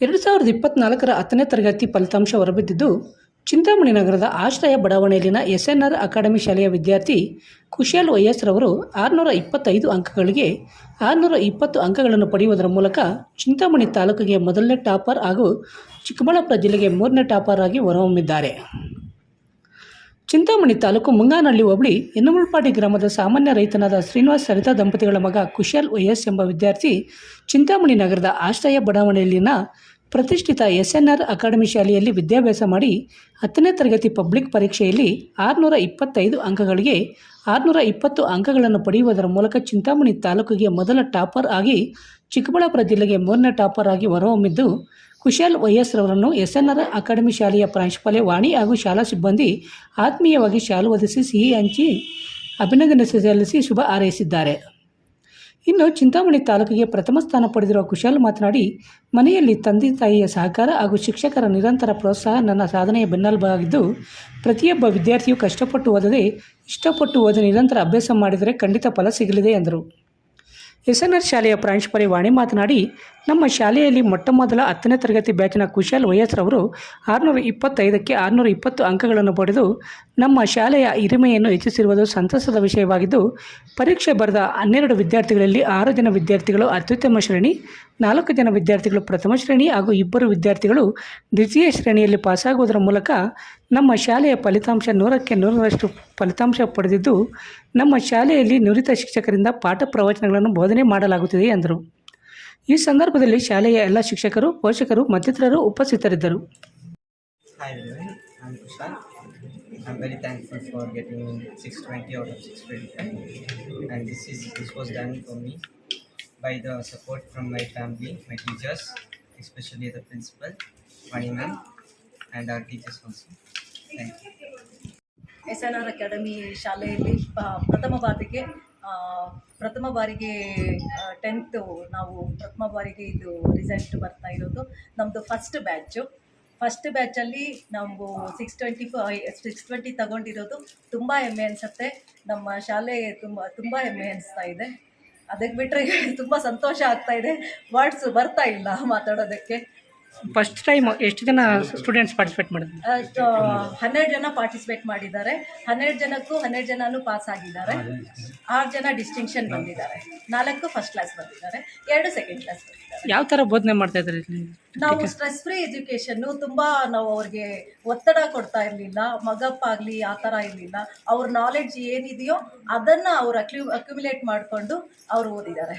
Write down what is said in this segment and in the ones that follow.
ಎರಡು ಸಾವಿರದ ಇಪ್ಪತ್ನಾಲ್ಕರ ಹತ್ತನೇ ತರಗತಿ ಫಲಿತಾಂಶ ಹೊರಬಿದ್ದಿದ್ದು, ಚಿಂತಾಮಣಿ ನಗರದ ಆಶ್ರಯ ಬಡಾವಣೆಯಲ್ಲಿನ ಎಸ್ ಎನ್ ಆರ್ ಅಕಾಡೆಮಿ ಶಾಲೆಯ ವಿದ್ಯಾರ್ಥಿ ಕುಶಾಲ್ ವೈಎಸ್ ರವರು ಆರುನೂರ ಇಪ್ಪತ್ತೈದು ಅಂಕಗಳಿಗೆ ಆರುನೂರ ಇಪ್ಪತ್ತು ಅಂಕಗಳನ್ನು ಪಡೆಯುವುದರ ಮೂಲಕ ಚಿಂತಾಮಣಿ ತಾಲೂಕಿಗೆ ಮೊದಲನೇ ಟಾಪರ್ ಹಾಗೂ ಚಿಕ್ಕಬಳ್ಳಾಪುರ ಜಿಲ್ಲೆಗೆ ಮೂರನೇ ಟಾಪರ್ ಆಗಿ ಹೊರಹೊಮ್ಮಿದ್ದಾರೆ. ಚಿಂತಾಮಣಿ ತಾಲೂಕು ಮುಂಗಾನಹಳ್ಳಿ ಹೋಬಳಿ ಎನ್ನಮುಳ್ಪಾಡಿ ಗ್ರಾಮದ ಸಾಮಾನ್ಯ ರೈತನಾದ ಶ್ರೀನಿವಾಸ್ ಸರಿತಾ ದಂಪತಿಗಳ ಮಗ ಕುಶಾಲ್ ವೈಎಸ್ ಎಂಬ ವಿದ್ಯಾರ್ಥಿ ಚಿಂತಾಮಣಿ ನಗರದ ಆಶ್ರಯ ಬಡಾವಣೆಯಲ್ಲಿನ ಪ್ರತಿಷ್ಠಿತ ಎಸ್ ಎನ್ ಆರ್ ಅಕಾಡೆಮಿ ಶಾಲೆಯಲ್ಲಿ ವಿದ್ಯಾಭ್ಯಾಸ ಮಾಡಿ ಹತ್ತನೇ ತರಗತಿ ಪಬ್ಲಿಕ್ ಪರೀಕ್ಷೆಯಲ್ಲಿ ಆರುನೂರ ಇಪ್ಪತ್ತೈದು ಅಂಕಗಳಿಗೆ ಆರುನೂರ ಇಪ್ಪತ್ತು ಅಂಕಗಳನ್ನು ಪಡೆಯುವುದರ ಮೂಲಕ ಚಿಂತಾಮಣಿ ತಾಲೂಕಿಗೆ ಮೊದಲ ಟಾಪರ್ ಆಗಿ ಚಿಕ್ಕಬಳ್ಳಾಪುರ ಜಿಲ್ಲೆಗೆ ಮೂರನೇ ಟಾಪರ್ ಆಗಿ ಹೊರಹೊಮ್ಮಿದ್ದು, ಕುಶಾಲ್ ವೈಎಸ್ ರವರನ್ನು ಎಸ್ ಎನ್ ಆರ್ ಅಕಾಡೆಮಿ ಶಾಲೆಯ ಪ್ರಾಂಶುಪಾಲೆ ವಾಣಿ ಹಾಗೂ ಶಾಲಾ ಸಿಬ್ಬಂದಿ ಆತ್ಮೀಯವಾಗಿ ಶಾಲು ಒದಿಸಿ ಸಿಹಿ ಹಂಚಿ ಅಭಿನಂದನೆ ಸಲ್ಲಿಸಿ ಶುಭ ಹಾರೈಸಿದ್ದಾರೆ. ಇನ್ನು ಚಿಂತಾಮಣಿ ತಾಲೂಕಿಗೆ ಪ್ರಥಮ ಸ್ಥಾನ ಪಡೆದಿರುವ ಕುಶಾಲ್ ಮಾತನಾಡಿ, ಮನೆಯಲ್ಲಿ ತಂದೆ ತಾಯಿಯ ಸಹಕಾರ ಹಾಗೂ ಶಿಕ್ಷಕರ ನಿರಂತರ ಪ್ರೋತ್ಸಾಹ ನನ್ನ ಸಾಧನೆಯ ಬೆನ್ನೆಲುಬಾಗಿದ್ದು, ಪ್ರತಿಯೊಬ್ಬ ವಿದ್ಯಾರ್ಥಿಯು ಕಷ್ಟಪಟ್ಟು ಓದದೆ, ಇಷ್ಟಪಟ್ಟು ಓದಿ ನಿರಂತರ ಅಭ್ಯಾಸ ಮಾಡಿದರೆ ಖಂಡಿತ ಫಲ ಸಿಗಲಿದೆ ಎಂದರು. ಎಸ್ ಎನ್ ಆರ್ ಶಾಲೆಯ ಪ್ರಾಂಶುಪಾಲಿ ವಾಣಿ ಮಾತನಾಡಿ, ನಮ್ಮ ಶಾಲೆಯಲ್ಲಿ ಮೊಟ್ಟ ಮೊದಲ ಹತ್ತನೇ ತರಗತಿ ಬ್ಯಾಚಿನ ಕುಶಾಲ್ ವೈಎಸ್ ರವರು ಆರುನೂರ ಇಪ್ಪತ್ತೈದಕ್ಕೆ ಆರುನೂರ ಇಪ್ಪತ್ತು ಅಂಕಗಳನ್ನು ಪಡೆದು, ನಮ್ಮ ಶಾಲೆಯ ಹಿರಿಮೆಯನ್ನು ಹೆಚ್ಚಿಸಿರುವುದು ಸಂತಸದ ವಿಷಯವಾಗಿದ್ದು, ಪರೀಕ್ಷೆ ಬರೆದ ಹನ್ನೆರಡು ವಿದ್ಯಾರ್ಥಿಗಳಲ್ಲಿ ಆರು ಜನ ವಿದ್ಯಾರ್ಥಿಗಳು ಅತ್ಯುತ್ತಮ ಶ್ರೇಣಿ ನಾಲ್ಕು ಜನ ವಿದ್ಯಾರ್ಥಿಗಳು ಪ್ರಥಮ ಶ್ರೇಣಿ ಹಾಗೂ ಇಬ್ಬರು ವಿದ್ಯಾರ್ಥಿಗಳು ದ್ವಿತೀಯ ಶ್ರೇಣಿಯಲ್ಲಿ ಪಾಸಾಗುವುದರ ಮೂಲಕ ನಮ್ಮ ಶಾಲೆಯ ಫಲಿತಾಂಶ ನೂರಕ್ಕೆ ನೂರರಷ್ಟು ಫಲಿತಾಂಶ ಪಡೆದಿದ್ದು, ನಮ್ಮ ಶಾಲೆಯಲ್ಲಿ ನುರಿತ ಶಿಕ್ಷಕರಿಂದ ಪಾಠ ಪ್ರವಚನಗಳನ್ನು ಬೋಧನೆ ಮಾಡಲಾಗುತ್ತಿದೆ ಎಂದರು. ಈ ಸಂದರ್ಭದಲ್ಲಿ ಶಾಲೆಯ ಎಲ್ಲ ಶಿಕ್ಷಕರು, ಪೋಷಕರು, ಮತ್ತಿತರರು ಉಪಸ್ಥಿತರಿದ್ದರು. I'm very thankful for getting 620 out of 625 and this is, this was done for by the support from my family, my teachers, especially the principal, Mani ma'am and our teachers also. Thank you. S N R academy ಶಾಲೆಯಲ್ಲಿ ಪ್ರಥಮ ಬಾರಿಗೆ ಪ್ರಥಮ ಬಾರಿಗೆ tenth ನಾವು ಪ್ರಥಮ ಬಾರಿಗೆ ಇದು result ಬರ್ತಾ ಇರೋದು. ನಮ್ಮದು ಫಸ್ಟ್ ಬ್ಯಾಚು ಫಸ್ಟ್ ಬ್ಯಾಚಲ್ಲಿ ನಾವು six twenty five six twenty ತಗೊಂಡಿರೋದು. ತುಂಬ ಹೆಮ್ಮೆ ಅನಿಸುತ್ತೆ. ನಮ್ಮ ಶಾಲೆ ತುಂಬ ತುಂಬ ಹೆಮ್ಮೆ ಅನಿಸ್ತಾ ಇದೆ. ಅದಕ್ಕೆ ಬಿಟ್ಟರೆ ತುಂಬ ಸಂತೋಷ ಆಗ್ತಾ ಇದೆ. ವರ್ಡ್ಸ್ ಬರ್ತಾ ಇಲ್ಲ ಮಾತಾಡೋದಕ್ಕೆ. ಫಸ್ಟ್ ಟೈಮ್ ಎಷ್ಟು ಜನ ಸ್ಟೂಡೆಂಟ್ಸ್ ಪಾರ್ಟಿಸಿಪೇಟ್ ಮಾಡಿದ್ರು? ಹನ್ನೆರಡು ಜನ ಪಾರ್ಟಿಸಿಪೇಟ್ ಮಾಡಿದ್ದಾರೆ. ಹನ್ನೆರಡು ಜನಕ್ಕೂ ಹನ್ನೆರಡು ಜನನೂ ಪಾಸ್ ಆಗಿದ್ದಾರೆ. ಆರು ಜನ ಡಿಸ್ಟಿಂಕ್ಷನ್ ಬಂದಿದ್ದಾರೆ. ನಾಲ್ಕು ಫಸ್ಟ್ ಕ್ಲಾಸ್ ಬಂದಿದ್ದಾರೆ. ಎರಡು ಸೆಕೆಂಡ್ ಕ್ಲಾಸ್ ಬಂದಿದ್ದಾರೆ. ಯಾವ ಥರ ಬೋಧನೆ ಮಾಡ್ತಾ ಇದ್ದಾರೆ ಇಲ್ಲಿ? ನಾವು ಸ್ಟ್ರೆಸ್ ಫ್ರೀ ಎಜುಕೇಷನ್ನು ತುಂಬ ನಾವು ಅವ್ರಿಗೆ ಒತ್ತಡ ಕೊಡ್ತಾ ಇರಲಿಲ್ಲ ಮಗಪ್ ಆಗಲಿ ಆ ಥರ ಇರಲಿಲ್ಲ. ಅವ್ರ ನಾಲೆಡ್ಜ್ ಏನಿದೆಯೋ ಅದನ್ನು ಅವ್ರು ಅಕ್ಯೂ ಅಕ್ಯುಮುಲೇಟ್ ಮಾಡಿಕೊಂಡು ಅವರು ಓದಿದ್ದಾರೆ.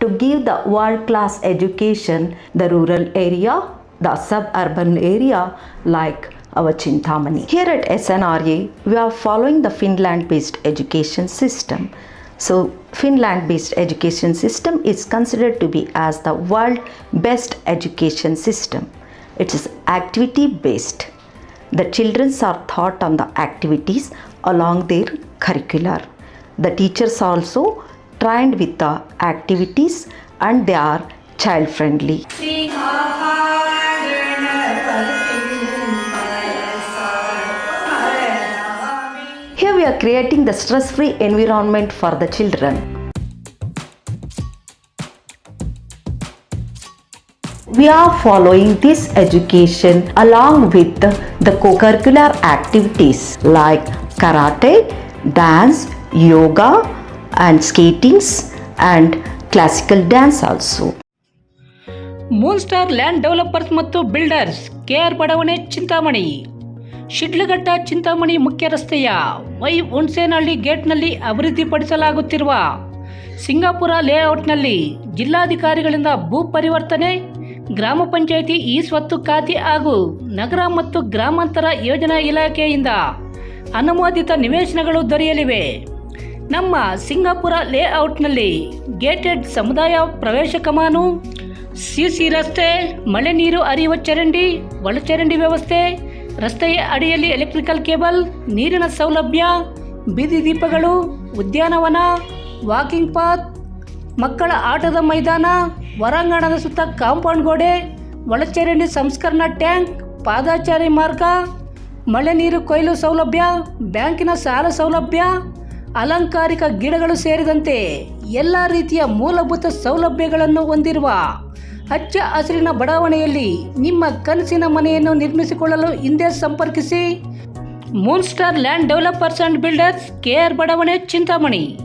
to give the world class education the rural area, the suburban area like our Chintamani. Here at SNRA, we are following the Finland based education system. So, Finland based education system is considered to be as the world best education system. It is activity based. The children are taught on the activities along their curricular. The teachers also trained with the activities and they are child friendly. Here we are creating the stress free environment for the children. We are following this education along with the, co-curricular activities like karate, dance, yoga and skatings and classical dance also. Moon star land developers ಮತ್ತು builders K R ಬಡಾವಣೆ, ಚಿಂತಾಮಣಿ ಶಿಡ್ಲಘಟ್ಟ, ಚಿಂತಾಮಣಿ ಮುಖ್ಯ ರಸ್ತೆಯ Y Hunasenahalli ಗೇಟ್ನಲ್ಲಿ ಅಭಿವೃದ್ಧಿಪಡಿಸಲಾಗುತ್ತಿರುವ Singapore ಲೇಔಟ್ನಲ್ಲಿ ಜಿಲ್ಲಾಧಿಕಾರಿಗಳಿಂದ ಭೂ ಪರಿವರ್ತನೆ, ಗ್ರಾಮ ಪಂಚಾಯಿತಿ ಈ ಸ್ವತ್ತು ಖಾತೆ ಹಾಗೂ ನಗರ ಮತ್ತು ಗ್ರಾಮಾಂತರ ಯೋಜನಾ ಇಲಾಖೆಯಿಂದ ಅನುಮೋದಿತ ನಿವೇಶನಗಳು ದೊರೆಯಲಿವೆ ನಮ್ಮ ಸಿಂಗಾಪುರ ಲೇಔಟ್ನಲ್ಲಿ ಗೇಟೆಡ್ ಸಮುದಾಯ ಪ್ರವೇಶ ಕಮಾನು ಸಿಸಿ ರಸ್ತೆ, ಮಳೆ ನೀರು ಅರಿಯುವ ಚರಂಡಿ, ಒಳಚರಂಡಿ ವ್ಯವಸ್ಥೆ, ರಸ್ತೆಯ ಅಡಿಯಲ್ಲಿ ಎಲೆಕ್ಟ್ರಿಕಲ್ ಕೇಬಲ್ ನೀರಿನ ಸೌಲಭ್ಯ, ಬೀದಿ ದೀಪಗಳು, ಉದ್ಯಾನವನ ವಾಕಿಂಗ್ ಪಾತ್ ಮಕ್ಕಳ ಆಟದ ಮೈದಾನ, ಹೊರಾಂಗಣದ ಸುತ್ತ ಕಾಂಪೌಂಡ್ ಗೋಡೆ, ಒಳಚರಂಡಿ ಸಂಸ್ಕರಣಾ ಟ್ಯಾಂಕ್, ಪಾದಾಚಾರಿ ಮಾರ್ಗ, ಮಳೆ ನೀರು ಕೊಯ್ಲು ಸೌಲಭ್ಯ, ಬ್ಯಾಂಕಿನ ಸಾಲ ಸೌಲಭ್ಯ ಅಲಂಕಾರಿಕ ಗಿಡಗಳು ಸೇರಿದಂತೆ ಎಲ್ಲ ರೀತಿಯ ಮೂಲಭೂತ ಸೌಲಭ್ಯಗಳನ್ನು ಹೊಂದಿರುವ ಹಚ್ಚ ಹಸಿರಿನ ಬಡಾವಣೆಯಲ್ಲಿ ನಿಮ್ಮ ಕನಸಿನ ಮನೆಯನ್ನು ನಿರ್ಮಿಸಿಕೊಳ್ಳಲು ಹಿಂದೆ ಸಂಪರ್ಕಿಸಿ. Moon star land developers and builders K R ಬಡಾವಣೆ ಚಿಂತಾಮಣಿ